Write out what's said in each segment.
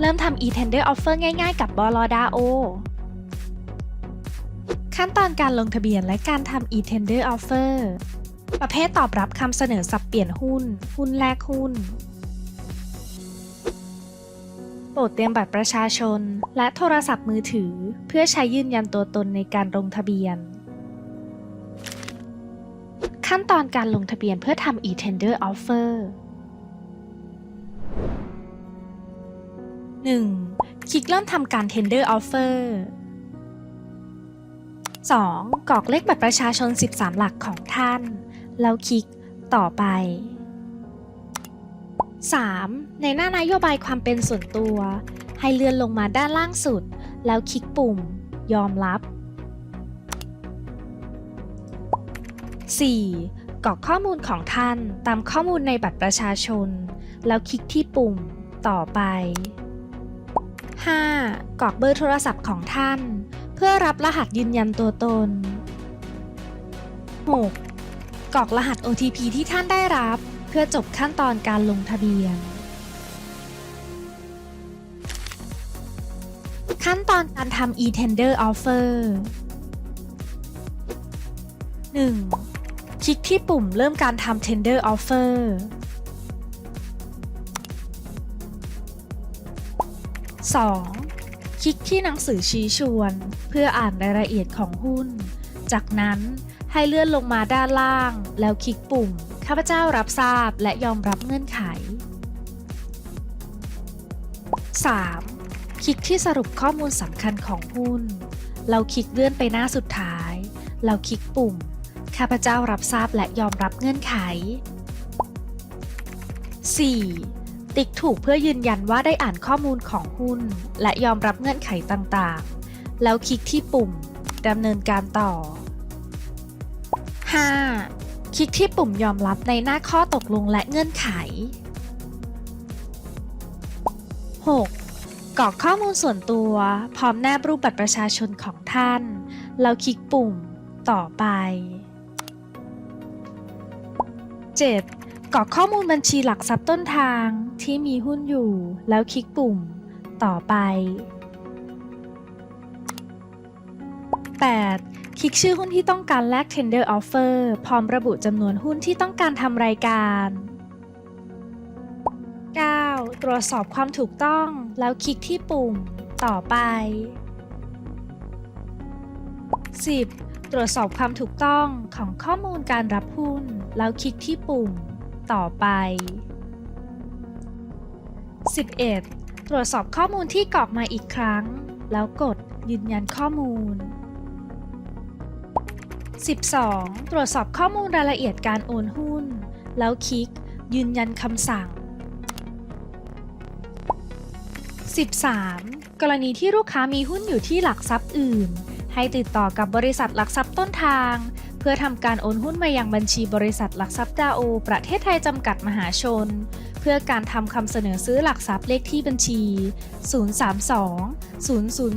เริ่มทำ e-tender offer ง่ายๆ กับบลดาโอขั้นตอนการลงทะเบียนและการทำ e-tender offer ประเภทตอบรับคำเสนอสับเปลี่ยนหุ้น หุ้นแลกหุ้น โปรดเตรียมบัตรประชาชน และโทรศัพท์มือถือ เพื่อใช้ยืนยันตัวตนในการลงทะเบียน ขั้นตอนการลงทะเบียนเพื่อทำ e-tender offer 1. คลิกเริ่มทำการ tender offer 2. กรอกเลขบัตรประชาชน 13 หลักของท่าน แล้วคลิกต่อไป 3. ในหน้านโยบายความเป็นส่วนตัว ให้เลื่อนลงมาด้านล่างสุด แล้วคลิกปุ่ม ยอมรับ 4. กรอกข้อมูลของท่านตามข้อมูลในบัตรประชาชน แล้วคลิกที่ปุ่ม ต่อไป 5. กรอกเบอร์โทรศัพท์ของท่าน เพื่อรับรหัสยืนยันตัวตน 6. กรอกรหัส OTP ที่ท่านได้รับ เพื่อจบขั้นตอนการลงทะเบียน ขั้นตอนการทำ e-tender offer 1. คลิกที่ปุ่มเริ่มการทำ tender offer 2. คลิกที่หนังสือชี้ชวน เพื่ออ่านรายละเอียดของหุ้น จากนั้นให้เลื่อนลงมาด้านล่าง แล้วคลิกปุ่ม ข้าพเจ้ารับทราบและยอมรับเงื่อนไข 3. คลิกที่สรุปข้อมูลสำคัญของหุ้น เราคลิกเลื่อนไปหน้าสุดท้าย เราคลิกปุ่ม ข้าพเจ้ารับทราบและยอมรับเงื่อนไข 4. ติ๊กถูกเพื่อยืนยันว่าได้อ่านข้อมูลของหุ้น และยอมรับเงื่อนไขต่างๆ แล้วคลิกที่ปุ่มดำเนินการต่อ 5. คลิกที่ปุ่มยอมรับในหน้าข้อตกลงและเงื่อนไข 6. กรอกข้อมูลส่วนตัว พร้อมแนบรูปบัตรประชาชนของท่าน แล้วคลิกปุ่ม ต่อไป 7. กรอกข้อมูลบัญชีหลักทรัพย์ต้นทางที่มีหุ้นอยู่ แล้วคลิกปุ่ม ต่อไป 8. คลิกชื่อหุ้นที่ต้องการแลก tender offer พร้อมระบุจำนวนหุ้นที่ต้องการทำรายการ 9. ตรวจสอบความถูกต้องแล้วคลิกที่ปุ่ม ต่อไป 10. ตรวจสอบความถูกต้องของข้อมูลการรับหุ้น แล้วคลิกที่ปุ่ม ต่อไป 11. ตรวจสอบข้อมูลที่กรอกมาอีกครั้ง แล้วกดยืนยันข้อมูล 12. ตรวจสอบข้อมูลรายละเอียดการโอนหุ้น แล้วคลิก ยืนยันคำสั่ง 13. กรณีที่ลูกค้ามีหุ้นอยู่ที่หลักทรัพย์อื่น ให้ติดต่อกับบริษัทหลักทรัพย์ต้นทาง พื่อทำการโอนหุ้นมายังบัญชีบริษัทหลักทรัพย์ดาโอ ประเทศไทยจำกัดมหาชน เพื่อการทำคำเสนอซื้อหลักทรัพย์เลขที่บัญชี 032 000 000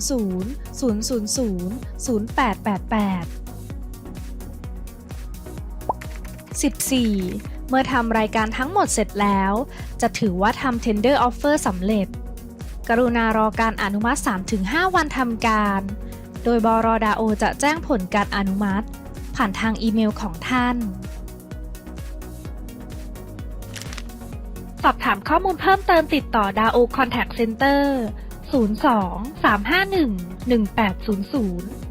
0888 14. เมื่อทำรายการทั้งหมดเสร็จแล้ว จะถือว่าทำ tender offer สำเร็จ กรุณารอการอนุมัติ 3-5 วันทำการ โดยบรดาโอจะแจ้งผลการอนุมัติ ผ่านทางอีเมลของท่าน สอบถามข้อมูลเพิ่มเติมติดต่อดาโอ Contact Center 02 351 1800